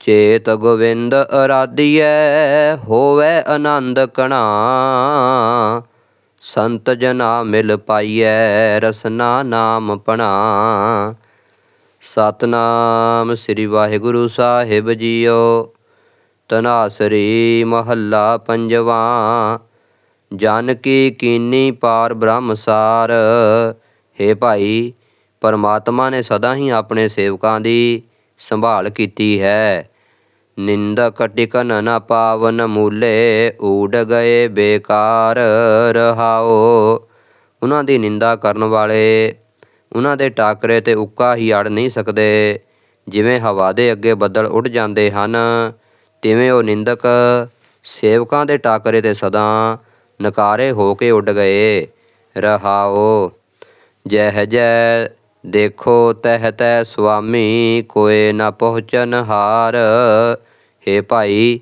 ਚੇਤ ਗੋਵਿੰਦ ਅਰਾਧੀਐ, ਹੋਵੇ ਆਨੰਦ ਕਣਾ। ਸੰਤ ਜਨਾ ਮਿਲ ਪਾਈਐ, ਰਸਨਾ ਨਾਮ ਪਣਾ। ਸਤਨਾਮ ਸ੍ਰੀ ਵਾਹਿਗੁਰੂ ਸਾਹਿਬ ਜੀਓ ਤਨਾਸਰੀ ਮਹੱਲਾ ਪੰਜਵਾ। ਜਨ ਕੀ ਕੀਨੀ ਪਾਰ ਬ੍ਰਹਮਸਾਰ ਹੈ ਭਾਈ, ਪਰਮਾਤਮਾ ਨੇ ਸਦਾ ਹੀ ਆਪਣੇ ਸੇਵਕਾਂ ਦੀ ਸੰਭਾਲ ਕੀਤੀ ਹੈ। ਨਿੰਦਕ ਟਿਕਨ ਨ ਪਾਵਨ ਮੂਲੇ ਊਡ ਗਏ ਬੇਕਾਰ ਰਹਾਓ। ਉਹਨਾਂ ਦੀ ਨਿੰਦਾ ਕਰਨ ਵਾਲੇ, ਉਹਨਾਂ ਦੇ ਟਾਕਰੇ ਤੇ ਉੱਕਾ ਹੀ ਅੜ ਨਹੀਂ ਸਕਦੇ। ਜਿਵੇਂ ਹਵਾ ਦੇ ਅੱਗੇ ਬੱਦਲ ਉੱਡ ਜਾਂਦੇ ਹਨ, ਤਿਵੇਂ ਉਹ ਨਿੰਦਕ ਸੇਵਕਾਂ ਦੇ ਟਾਕਰੇ ਤੇ ਸਦਾ ਨਕਾਰੇ ਹੋ ਕੇ ਉੱਡ ਗਏ। ਰਹਾਓ, ਜਹ ਜੈ ਦੇਖੋ ਤਹ ਤੈ ਸੁਆਮੀ ਕੋਏ ਨਾ ਪਹੁੰਚਨ ਹਾਰ। ਹੈ ਭਾਈ,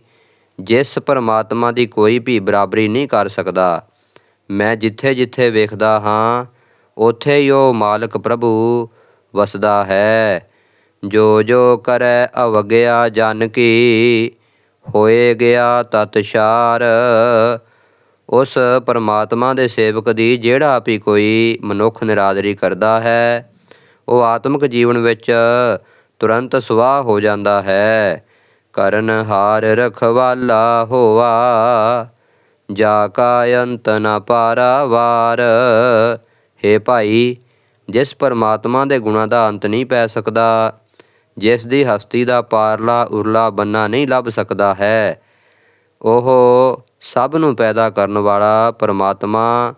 ਜਿਸ ਪਰਮਾਤਮਾ ਦੀ ਕੋਈ ਵੀ ਬਰਾਬਰੀ ਨਹੀਂ ਕਰ ਸਕਦਾ, ਮੈਂ ਜਿੱਥੇ ਜਿੱਥੇ ਵੇਖਦਾ ਹਾਂ, ਉਥੇ ਹੀ ਉਹ ਮਾਲਕ ਪ੍ਰਭੂ ਵਸਦਾ ਹੈ। ਜੋ ਜੋ ਕਰੈ ਅਵਗਿਆ ਜਨ ਕੀ, ਹੋਏ ਗਿਆ ਤਤਸ਼ਾਰ ਉਸ ਪਰਮਾਤਮਾ ਦੇ ਸੇਵਕ ਦੀ ਜਿਹੜਾ ਵੀ ਕੋਈ ਮਨੁੱਖ ਨਿਰਾਦਰੀ ਕਰਦਾ ਹੈ ਉਹ ਆਤਮਿਕ ਜੀਵਨ ਵਿੱਚ ਤੁਰੰਤ ਸੁਆਹ ਹੋ ਜਾਂਦਾ ਹੈ। ਕਰਨ ਹਾਰ ਰਖਵਾਲਾ ਹੋਵਾ ਜਾ ਕਾ ਅੰਤ ਨ ਪਾਰਾਵਾਰ ਹੈ ਭਾਈ, ਜਿਸ ਪਰਮਾਤਮਾ ਦੇ ਗੁਣਾਂ ਦਾ ਅੰਤ ਨਹੀਂ ਪੈ ਸਕਦਾ, ਜਿਸ ਦੀ ਹਸਤੀ ਦਾ ਪਾਰਲਾ ਉਰਲਾ ਬੰਨਾ ਨਹੀਂ ਲੱਭ ਸਕਦਾ ਹੈ, ਉਹ ਸਭ ਨੂੰ ਪੈਦਾ ਕਰਨ ਵਾਲਾ ਪਰਮਾਤਮਾ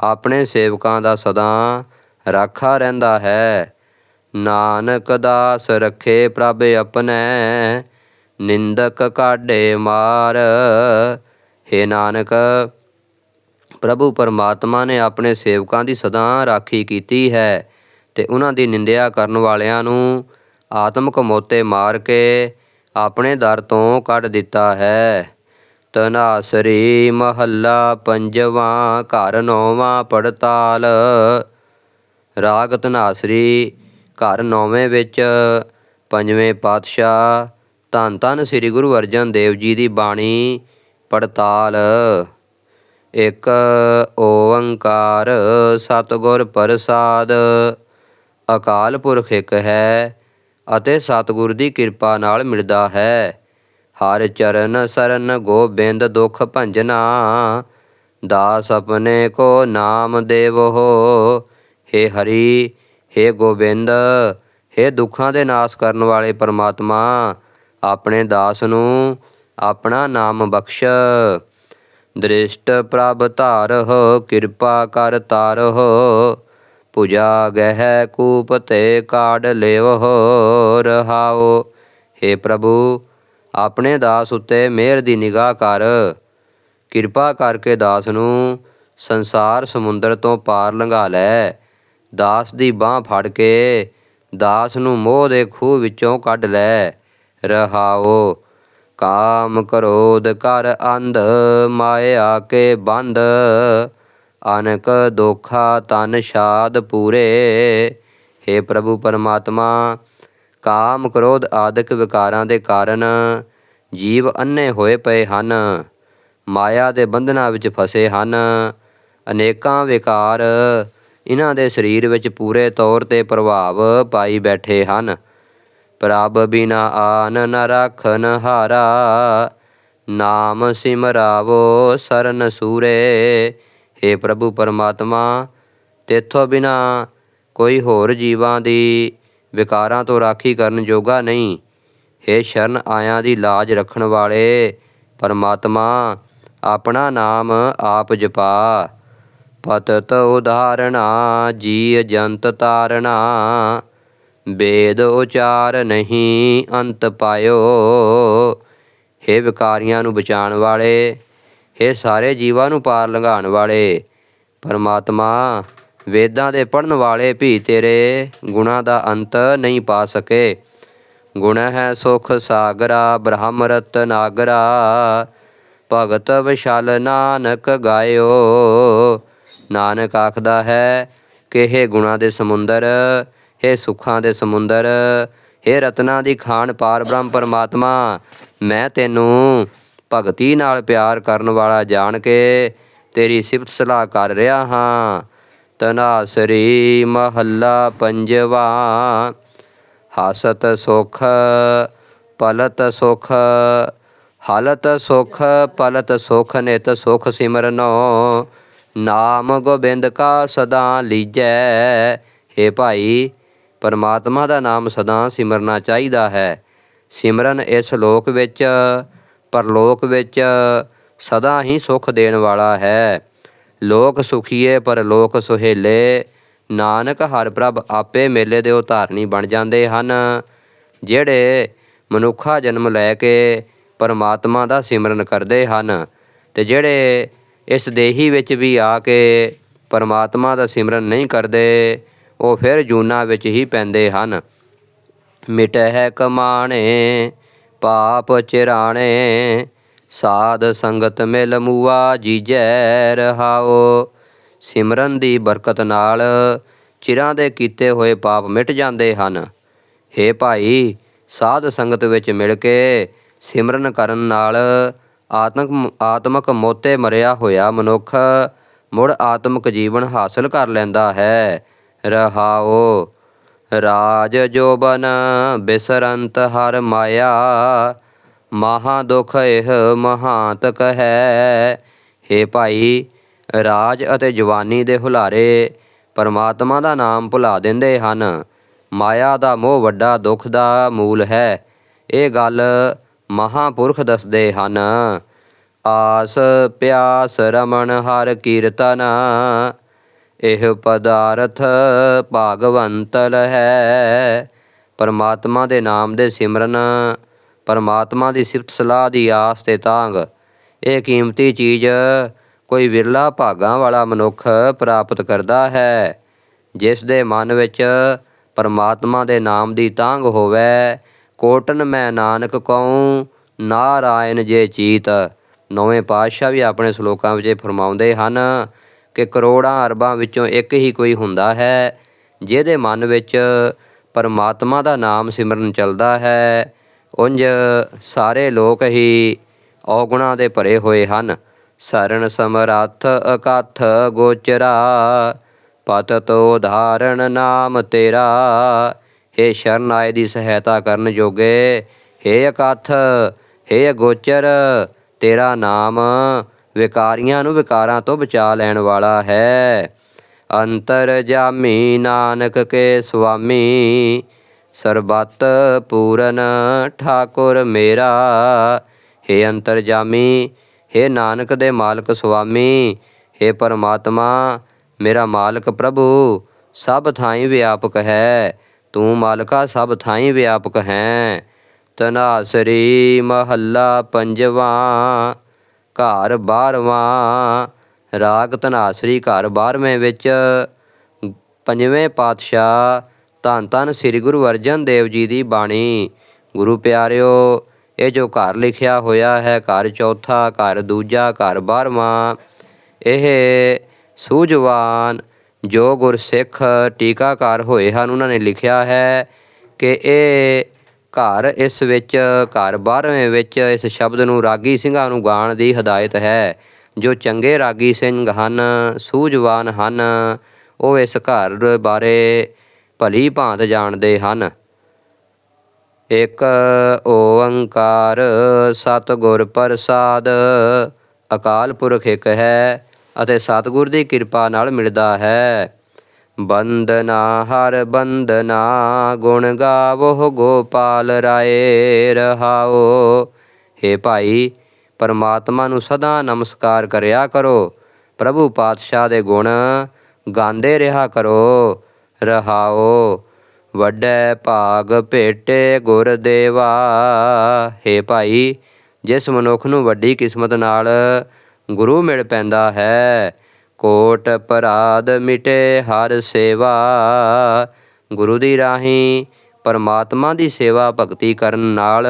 ਆਪਣੇ ਸੇਵਕਾਂ ਦਾ ਸਦਾ ਰਾਖਾ ਰਹਿੰਦਾ ਹੈ। ਨਾਨਕ ਦਾਸ ਰਖੇ ਪ੍ਰਭ ਆਪਣੇ, ਨਿੰਦਕ ਕਾਢੇ ਮਾਰ। ਹੇ ਨਾਨਕ, ਪ੍ਰਭੂ ਪਰਮਾਤਮਾ ਨੇ ਆਪਣੇ ਸੇਵਕਾਂ ਦੀ ਸਦਾ ਰਾਖੀ ਕੀਤੀ ਹੈ ਤੇ ਉਹਨਾਂ ਦੀ ਨਿੰਦਿਆ ਕਰਨ ਵਾਲਿਆਂ ਨੂੰ ਆਤਮਕ ਮੋਤੇ ਮਾਰ ਕੇ ਆਪਣੇ ਦਰ ਤੋਂ ਕੱਢ ਦਿੱਤਾ ਹੈ। ਤਨਾਸਰੀ ਮਹੱਲਾ ਪੰਜਵਾਂ, ਘਰ ਨੌਵਾਂ ਪੜਤਾਲ। ਰਾਗ ਤਨਾਸਰੀ ਘਰ ਨੌਵੇਂ ਵਿੱਚ ਪੰਜਵੇਂ ਪਾਤਸ਼ਾਹ ਧੰਨ ਧੰਨ ਸ੍ਰੀ ਗੁਰੂ ਅਰਜਨ ਦੇਵ ਜੀ ਦੀ ਬਾਣੀ ਪੜਤਾਲ। ਇੱਕ ਓੰਕਾਰ ਸਤਿਗੁਰ ਪ੍ਰਸਾਦ, ਅਕਾਲ ਪੁਰਖ ਇੱਕ ਹੈ ਅਤੇ ਸਤਿਗੁਰ ਦੀ ਕਿਰਪਾ ਨਾਲ ਮਿਲਦਾ ਹੈ। ਹਰ ਚਰਨ ਸਰਨ ਗੋਬਿੰਦ ਦੁਖ ਭੰਜਨਾ, ਦਾਸ ਆਪਣੇ ਕੋ ਨਾਮ ਦੇਵੋ। ਹੇ ਹਰੀ ਹੇ ਗੋਬਿੰਦ, ਹੇ ਦੁੱਖਾਂ ਦੇ ਨਾਸ਼ ਕਰਨ ਵਾਲੇ ਪਰਮਾਤਮਾ, ਆਪਣੇ ਦਾਸ ਨੂੰ ਆਪਣਾ ਨਾਮ ਬਖਸ਼। ਦ੍ਰਿਸ਼ਟ ਪ੍ਰਭ ਧਾਰਹੁ, ਕਿਰਪਾ ਕਰ ਤਾਰਹੁ। ਪੁਜਾ ਗਹਿ ਕੂਪ ਤੇ ਕਾੜ ਲੇਵਹੁ ਰਹਾਓ ਹੇ ਪ੍ਰਭੂ, ਆਪਣੇ ਦਾਸ ਉੱਤੇ ਮਿਹਰ ਦੀ ਨਿਗਾਹ ਕਰ। ਕਿਰਪਾ ਕਰਕੇ ਦਾਸ ਨੂੰ ਸੰਸਾਰ ਸਮੁੰਦਰ ਤੋਂ ਪਾਰ ਲੰਘਾ ਲੈ। ਦਾਸ ਦੀ ਬਾਹ ਫੜ ਕੇ ਦਾਸ ਨੂੰ ਮੋਹ ਦੇ ਖੂਹ ਵਿੱਚੋਂ ਕੱਢ ਲੈ। ਰਹਾਓ, ਕਾਮ ਕਰੋਧ ਕਰ ਅੰਧ ਮਾਇਆ ਕੇ ਬੰਦ। ਅਨਕ ਦੋਖਾ ਤਨ ਸ਼ਾਦ ਪੂਰੇ। हे ਪ੍ਰਭੂ ਪਰਮਾਤਮਾ, ਕਾਮ ਕ੍ਰੋਧ ਆਦਿਕ ਵਿਕਾਰਾਂ ਦੇ ਕਾਰਨ ਜੀਵ ਅੰਨੇ ਹੋਏ ਪਏ ਹਨ। ਮਾਇਆ ਦੇ ਬੰਧਨਾਂ ਵਿੱਚ ਫਸੇ ਹਨ। ਅਨੇਕਾਂ ਵਿਕਾਰ ਇਹਨਾਂ ਦੇ ਸਰੀਰ ਵਿੱਚ ਪੂਰੇ ਤੌਰ ਤੇ ਪ੍ਰਭਾਵ ਪਾਈ ਬੈਠੇ ਹਨ। ਪ੍ਰਭ ਬਿਨਾ ਆਨ ਨ ਰਖਨ ਹਾਰਾ, ਨਾਮ ਸਿਮਰਾਵੋ ਸਰਨ ਸੂਰੇ। हे ਪ੍ਰਭੂ ਪਰਮਾਤਮਾ, ਤੇਥੋਂ ਬਿਨਾ ਕੋਈ ਹੋਰ ਜੀਵਾਂ ਦੀ ਵਿਕਾਰਾਂ ਤੋਂ ਰਾਖੀ ਕਰਨ ਜੋਗਾ ਨਹੀਂ। हे ਸ਼ਰਨ ਆਇਆਂ ਦੀ ਲਾਜ ਰੱਖਣ ਵਾਲੇ ਪਰਮਾਤਮਾ, ਆਪਣਾ ਨਾਮ ਆਪ ਜਪਾ। ਪਤਤ ਉਦਾਹਰਣਾ ਜੀ ਜੰਤ ਤਾਰਣਾ ਵੇਦ ਉਚਾਰ ਨਹੀਂ ਅੰਤ ਪਾਇਓ। ਹੇ ਵਿਕਾਰੀਆਂ ਨੂੰ ਬਚਾਉਣ ਵਾਲੇ, ਹੇ ਸਾਰੇ ਜੀਵਾਂ ਨੂੰ ਪਾਰ ਲੰਘਾਉਣ ਵਾਲੇ, ਪਰਮਾਤਮਾ, ਵੇਦਾਂ ਦੇ ਪੜਨ ਵਾਲੇ ਵੀ ਤੇਰੇ ਗੁਣਾ ਦਾ ਅੰਤ ਨਹੀਂ ਪਾ ਸਕੇ। ਗੁਣ ਹੈ ਸੁਖ ਸਾਗਰਾ, ਬ੍ਰਹਮ ਰਤਨਾਗਰਾ ਭਗਤ ਵਿਸ਼ਾਲ ਨਾਨਕ ਗਾਇਓ। ਨਾਨਕ ਆਖਦਾ ਹੈ, ਕਿ ਇਹ ਗੁਣਾ ਦੇ ਸਮੁੰਦਰ ਇਹ ਸੁੱਖਾਂ ਦੇ ਸਮੁੰਦਰ ਇਹ ਰਤਨਾ ਦੀ ਖਾਨ ਪਾਰ ਬ੍ਰਹਮ ਪਰਮਾਤਮਾ, ਮੈਂ ਤੈਨੂੰ ਭਗਤੀ ਨਾਲ ਪਿਆਰ ਕਰਨ ਵਾਲਾ ਜਾਣ ਕੇ ਤੇਰੀ ਸਿਫਤ ਸਲਾਹ ਕਰ ਰਿਹਾ ਹਾਂ। ਤਨਾਸਰੀ ਮਹੱਲਾ ਪੰਜਵਾ, ਹਸਤ ਸੁਖ ਪਲਤ ਸੁਖ, ਹਲਤ ਸੁਖ ਪਲਤ ਸੁਖ, ਨਿਤ ਸੁਖ ਸਿਮਰਨੋ। ਨਾਮ ਗੋਬਿੰਦ ਕਾ ਸਦਾ ਲੀਜੈ। ਹੇ ਭਾਈ, ਪਰਮਾਤਮਾ ਦਾ ਨਾਮ ਸਦਾ ਸਿਮਰਨਾ ਚਾਹੀਦਾ ਹੈ। ਸਿਮਰਨ ਇਸ ਲੋਕ ਵਿੱਚ, ਪਰਲੋਕ ਵਿੱਚ ਸਦਾ ਹੀ ਸੁਖ ਦੇਣ ਵਾਲਾ ਹੈ। ਲੋਕ ਸੁਖੀਏ ਪਰ ਲੋਕ ਸੁਹੇਲੇ। ਨਾਨਕ ਹਰ ਪ੍ਰਭ ਆਪੇ ਮੇਲੇ ਦੇ ਉਤਾਰਨੀ ਬਣ ਜਾਂਦੇ ਹਨ। ਜਿਹੜੇ ਮਨੁੱਖਾ ਜਨਮ ਲੈ ਕੇ ਪਰਮਾਤਮਾ ਦਾ ਸਿਮਰਨ ਕਰਦੇ ਹਨ ਤੇ ਜਿਹੜੇ ਇਸ ਦੇਹੀ ਵਿੱਚ ਵੀ ਆ ਕੇ ਪਰਮਾਤਮਾ ਦਾ ਸਿਮਰਨ ਨਹੀਂ ਕਰਦੇ, ਉਹ ਫਿਰ ਜੂਨਾ ਵਿੱਚ ਹੀ ਪੈਂਦੇ ਹਨ। ਮਿਟਹਿ ਕਮਾਣੇ, ਪਾਪ ਚਿਰਾਣੇ, ਸਾਧ ਸੰਗਤ ਮਿਲ ਮੂਆ ਜੀਜੈ ਰਹਾਓ। ਸਿਮਰਨ ਦੀ ਬਰਕਤ ਨਾਲ ਚਿਰਾਂ ਦੇ ਕੀਤੇ ਹੋਏ ਪਾਪ ਮਿਟ ਜਾਂਦੇ ਹਨ। ਹੇ ਭਾਈ, ਸਾਧ ਸੰਗਤ ਵਿੱਚ ਮਿਲ ਕੇ ਸਿਮਰਨ ਕਰਨ ਨਾਲ ਆਤਮਕ ਆਤਮਕ ਮੋਤੇ ਮਰਿਆ ਹੋਇਆ ਮਨੁੱਖ ਮੁੜ ਆਤਮਕ ਜੀਵਨ ਹਾਸਲ ਕਰ ਲੈਂਦਾ ਹੈ। ਰਹਾਓ, ਰਾਜ ਜੋਬਨ ਬਿਸਰੰਤ ਹਰ ਮਾਇਆ, ਮਹਾ ਦੁਖ ਇਹ ਮਹਾਂਤਕ ਹੈ ਹੇ ਭਾਈ, ਰਾਜ ਅਤੇ ਜਵਾਨੀ ਦੇ ਹੁਲਾਰੇ ਪਰਮਾਤਮਾ ਦਾ ਨਾਮ ਭੁਲਾ ਦਿੰਦੇ ਹਨ। ਮਾਇਆ ਦਾ ਮੋਹ ਵੱਡਾ ਦੁੱਖ ਦਾ ਮੂਲ ਹੈ। ਇਹ ਗੱਲ ਮਹਾਪੁਰਖ ਦੱਸਦੇ ਹਨ। ਆਸ, ਪਿਆਸ, ਰਮਣ, ਹਰ ਕੀਰਤਨ। ਇਹ ਪਦਾਰਥ ਭਾਗਵੰਤਲ ਹੈ। ਪਰਮਾਤਮਾ ਦੇ ਨਾਮ ਦੇ ਸਿਮਰਨ, ਪਰਮਾਤਮਾ ਦੀ ਸਿਫਤ ਸਲਾਹ ਦੀ ਆਸ ਤੇ ਤਾਂਗ ਇਹ ਕੀਮਤੀ ਚੀਜ਼ ਕੋਈ ਵਿਰਲਾ ਭਾਗਾਂ ਵਾਲਾ ਮਨੁੱਖ ਪ੍ਰਾਪਤ ਕਰਦਾ ਹੈ, ਜਿਸ ਦੇ ਮਨ ਵਿੱਚ ਪਰਮਾਤਮਾ ਦੇ ਨਾਮ ਦੀ ਤਾਂਗ ਹੋਵੇ। ਕੋਟਨ ਮੈਂ ਨਾਨਕ ਕਉ ਨਾਰਾਇਣ ਜੇ ਚੀਤ। ਨੌਵੇਂ ਪਾਤਸ਼ਾਹ ਵੀ ਆਪਣੇ ਸ਼ਲੋਕਾਂ ਵਿੱਚ ਫਰਮਾਉਂਦੇ ਹਨ ਕਿ ਕਰੋੜਾਂ ਅਰਬਾਂ ਵਿੱਚੋਂ ਇੱਕ ਹੀ ਕੋਈ ਹੁੰਦਾ ਹੈ, ਜਿਹਦੇ ਮਨ ਵਿੱਚ ਪਰਮਾਤਮਾ ਦਾ ਨਾਮ ਸਿਮਰਨ ਚੱਲਦਾ ਹੈ। ਉੰਜ ਸਾਰੇ ਲੋਕ ਹੀ ਔਗੁਣਾਂ ਦੇ ਭਰੇ ਹੋਏ ਹਨ। ਸਰਨ ਸਮਰੱਥ ਅਕਥ ਗੋਚਰਾ ਪਤਤ ਉਧਾਰਣ ਨਾਮ ਤੇਰਾ। ਹੇ ਸ਼ਰਨ ਆਏ ਦੀ ਸਹਾਇਤਾ ਕਰਨ ਜੋਗੇ। ਹੇ ਅਕਥ ਹੇ ਅਗੋਚਰ, ਤੇਰਾ ਨਾਮ ਵਿਕਾਰੀਆਂ ਨੂੰ ਵਿਕਾਰਾਂ ਤੋਂ ਬਚਾ ਲੈਣ ਵਾਲਾ ਹੈ। ਅੰਤਰ ਜਾਮੀ ਨਾਨਕ ਕੇ ਸੁਆਮੀ, ਸਰਬੱਤ ਪੂਰਨ ਠਾਕੁਰ ਮੇਰਾ। ਹੇ ਅੰਤਰਜਾਮੀ ਹੇ ਨਾਨਕ ਦੇ ਮਾਲਕ ਸੁਆਮੀ, ਹੇ ਪਰਮਾਤਮਾ, ਮੇਰਾ ਮਾਲਕ ਪ੍ਰਭੂ, ਸਭ ਥਾਈਂ ਵਿਆਪਕ ਹੈ। ਤੂੰ ਮਾਲਕਾ ਸਭ ਥਾਈਂ ਵਿਆਪਕ ਹੈ। ਤਨਾਸਰੀ ਮਹੱਲਾ ਪੰਜਵਾਂ, ਘਰ ਬਾਰਵਾਂ। ਰਾਗ ਤਨਾਸਰੀ ਘਰ ਬਾਰਵੇਂ ਵਿੱਚ ਪੰਜਵੇਂ ਪਾਤਸ਼ਾਹ ਧੰਨ ਧੰਨ ਸ੍ਰੀ ਗੁਰੂ ਅਰਜਨ ਦੇਵ ਜੀ ਦੀ ਬਾਣੀ। ਗੁਰੂ ਪਿਆਰਿਓ, ਇਹ ਜੋ ਘਰ ਲਿਖਿਆ ਹੋਇਆ ਹੈ, ਘਰ ਚੌਥਾ, ਘਰ ਦੂਜਾ, ਘਰ ਬਾਰਵਾਂ, ਇਹ ਸੂਝਵਾਨ ਜੋ ਗੁਰਸਿੱਖ ਟੀਕਾਕਾਰ ਹੋਏ ਹਨ, ਉਹਨਾਂ ਨੇ ਲਿਖਿਆ ਹੈ ਕਿ ਇਹ ਘਰ ਇਸ ਵਿੱਚ, ਘਰ ਬਾਰਵੇਂ ਵਿੱਚ ਇਸ ਸ਼ਬਦ ਨੂੰ ਰਾਗੀ ਸਿੰਘਾਂ ਨੂੰ ਗਾਣ ਦੀ ਹਦਾਇਤ ਹੈ। ਜੋ ਚੰਗੇ ਰਾਗੀ ਸਿੰਘ ਹਨ, ਸੂਝਵਾਨ ਹਨ, ਉਹ ਇਸ ਘਰ ਬਾਰੇ ਭਲੀ ਭਾਂਤ ਜਾਣਦੇ ਹਨ। ਇਕ ਓੰਕਾਰ ਸਤਿਗੁਰ ਪ੍ਰਸਾਦ ਅਕਾਲ ਪੁਰਖ ਇੱਕ ਹੈ। ਅਤੇ ਸਤਿਗੁਰ ਦੀ ਕਿਰਪਾ ਨਾਲ ਮਿਲਦਾ ਹੈ। ਬੰਦਨਾ ਹਰ ਬੰਦਨਾ ਗੁਣ ਗਾਵੋ, ਗੋਪਾਲ ਰਾਏ, ਰਹਾਓ। ਹੇ ਭਾਈ, ਪਰਮਾਤਮਾ ਨੂੰ ਸਦਾ ਨਮਸਕਾਰ ਕਰਿਆ ਕਰੋ। ਪ੍ਰਭੂ ਪਾਤਸ਼ਾਹ ਦੇ ਗੁਣ ਗਾਉਂਦੇ ਰਿਹਾ ਕਰੋ। ਰਹਾਓ, ਵੱਡੇ ਭਾਗ ਭੇਟੇ ਗੁਰ ਦੇਵਾ ਹੇ ਭਾਈ, ਜਿਸ ਮਨੁੱਖ ਨੂੰ ਵੱਡੀ ਕਿਸਮਤ ਨਾਲ ਗੁਰੂ ਮਿਲ ਪੈਂਦਾ ਹੈ। ਕੋਟ ਅਪਰਾਧ ਮਿਟੇ ਹਰ ਸੇਵਾ। ਗੁਰੂ ਦੀ ਰਾਹੀਂ ਪਰਮਾਤਮਾ ਦੀ ਸੇਵਾ ਭਗਤੀ ਕਰਨ ਨਾਲ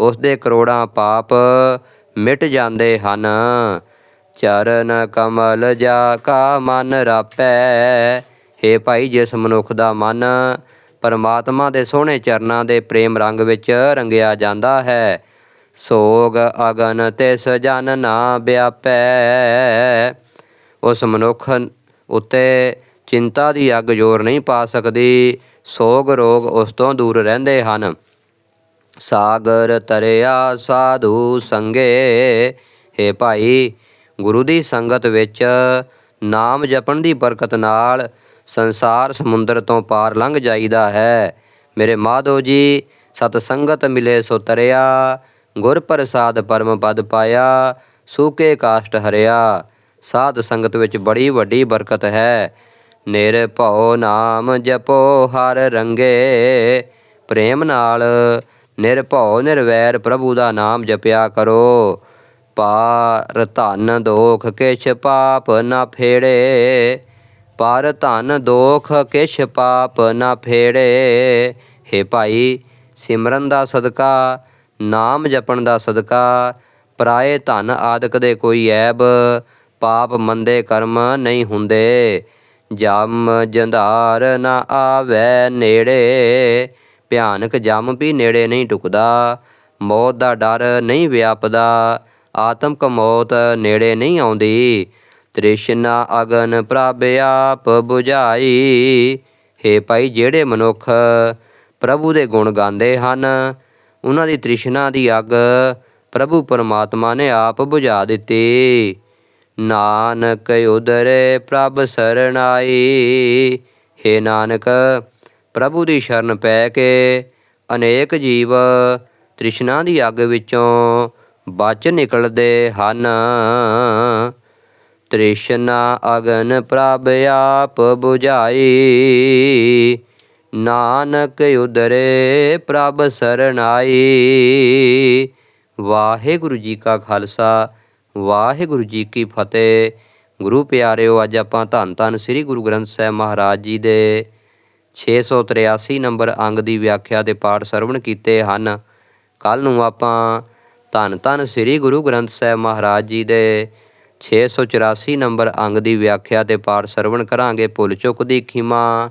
ਉਸ ਦੇ ਕਰੋੜਾਂ ਪਾਪ ਮਿਟ ਜਾਂਦੇ ਹਨ। ਚਰਨ ਕਮਲ ਜਾ ਕਾ ਮਨ ਰਾਪੈ। ਹੇ ਭਾਈ ਜਿਸ ਮਨੁੱਖ ਦਾ ਮਨ ਪਰਮਾਤਮਾ ਦੇ ਸੋਹਣੇ ਚਰਨਾਂ ਦੇ ਪ੍ਰੇਮ ਰੰਗ ਵਿੱਚ ਰੰਗਿਆ ਜਾਂਦਾ ਹੈ। ਸੋਗ ਅਗਨ ਤਿਸ ਜਨ ਨਾ ਵਿਆਪੈ। ਉਸ ਮਨੁੱਖ ਉੱਤੇ ਚਿੰਤਾ ਦੀ ਅੱਗ ਜੋਰ ਨਹੀਂ ਪਾ ਸਕਦੀ। ਸੋਗ ਰੋਗ ਉਸ ਤੋਂ ਦੂਰ ਰਹਿੰਦੇ ਹਨ। ਸਾਗਰ ਤਰਿਆ ਸਾਧੂ ਸੰਗੇ। ਹੇ ਭਾਈ, ਗੁਰੂ ਦੀ ਸੰਗਤ ਵਿੱਚ ਨਾਮ ਜਪਣ ਦੀ ਬਰਕਤ ਨਾਲ ਸੰਸਾਰ ਸਮੁੰਦਰ ਤੋਂ ਪਾਰ ਲੰਘ ਜਾਈਦਾ ਹੈ। ਮੇਰੇ ਮਾਧੋ ਜੀ, ਸਤ ਸੰਗਤ ਮਿਲੇ ਸੋ ਤਰਿਆ। ਗੁਰ ਪ੍ਰਸਾਦ ਪਰਮ ਪਦ ਪਾਇਆ, ਸੂਕੇ ਕਾਸ਼ਟ ਹਰਿਆ। ਸਾਧ ਸੰਗਤ ਵਿੱਚ ਬੜੀ ਵੱਡੀ ਬਰਕਤ ਹੈ। ਨਿਰਭਉ ਨਾਮ ਜਪੋ ਹਰ ਰੰਗੇ। ਪ੍ਰੇਮ ਨਾਲ ਨਿਰਭਉ ਨਿਰਵੈਰ ਪ੍ਰਭੂ ਦਾ ਨਾਮ ਜਪਿਆ ਕਰੋ। ਪਾਰ ਧਨ ਦੋਖ ਕਿਛ ਪਾਪ ਨਾ ਫੇੜੇ। ਪਰ ਧਨ ਦੋਖ ਕਿਛ ਪਾਪ ਨਾ ਫੇੜੇ। ਹੇ ਭਾਈ ਸਿਮਰਨ ਦਾ ਸਦਕਾ ਨਾਮ ਜਪਣ ਦਾ ਸਦਕਾ, ਪਰਾਏ ਧਨ ਆਦਿਕ ਦੇ ਕੋਈ ਐਬ, ਪਾਪ ਮੰਦੇ ਕਰਮ ਨਹੀਂ ਹੁੰਦੇ। ਜਮ ਜੰਧਾਰ ਨਾ ਆਵੇ ਨੇੜੇ, ਭਿਆਨਕ ਜਮ ਵੀ ਨੇੜੇ ਨਹੀਂ ਟੁਕਦਾ। ਮੌਤ ਦਾ ਡਰ ਨਹੀਂ ਵਿਆਪਦਾ, ਆਤਮਕ ਮੌਤ ਨੇੜੇ ਨਹੀਂ ਆਉਂਦੀ। ਤ੍ਰਿਸ਼ਨਾ ਅਗਨ ਪ੍ਰਭ ਆਪ 부ਝਾਈ ਹੇ ਭਾਈ ਜਿਹੜੇ ਮਨੁੱਖ ਪ੍ਰਭੂ ਦੇ ਗੁਣ ਗਾਉਂਦੇ ਹਨ ਉਹਨਾਂ ਦੀ ਤ੍ਰਿਸ਼ਨਾ ਦੀ ਅੱਗ ਪ੍ਰਭੂ ਪਰਮਾਤਮਾ ਨੇ ਆਪ ਬੁਝਾ ਦਿੱਤੀ। ਨਾਨਕ ਉਦਰੇ ਪ੍ਰਭ ਸਰਣਾਈ ਹੇ ਨਾਨਕ, ਪ੍ਰਭੂ ਦੀ ਸ਼ਰਨ ਪੈ ਕੇ ਅਨੇਕ ਜੀਵ ਤ੍ਰਿਸ਼ਨਾ ਦੀ ਅੱਗ ਵਿੱਚੋਂ ਬਚ ਨਿਕਲਦੇ ਹਨ। ਤ੍ਰਿਸ਼ਨਾ ਅਗਨ ਪ੍ਰਭ ਆਪ ਬੁਝਾਈ। ਨਾਨਕ ਉਦਰੇ ਪ੍ਰਭ ਸਰਨਾਈ ਵਾਹਿਗੁਰੂ ਜੀ ਕਾ ਖਾਲਸਾ, ਵਾਹਿਗੁਰੂ ਜੀ ਕੀ ਫਤਿਹ। ਗੁਰੂ ਪਿਆਰਿਓ, ਅੱਜ ਆਪਾਂ ਧੰਨ ਧੰਨ ਸ੍ਰੀ ਗੁਰੂ ਗ੍ਰੰਥ ਸਾਹਿਬ ਮਹਾਰਾਜ ਜੀ ਦੇ 683 ਨੰਬਰ ਅੰਗ ਦੀ ਵਿਆਖਿਆ ਦੇ ਪਾਠ ਸਰਵਣ ਕੀਤੇ ਹਨ। ਕੱਲ ਨੂੰ ਆਪਾਂ ਧੰਨ ਧੰਨ ਸ੍ਰੀ ਗੁਰੂ ਗ੍ਰੰਥ ਸਾਹਿਬ ਮਹਾਰਾਜ ਜੀ ਦੇ 684 ਨੰਬਰ ਅੰਗ ਦੀ ਵਿਆਖਿਆ ਤੇ ਪਾਠ ਸਰਵਣ ਕਰਾਂਗੇ। ਭੁੱਲ ਚੁੱਕ ਦੀ ਖਿਮਾ।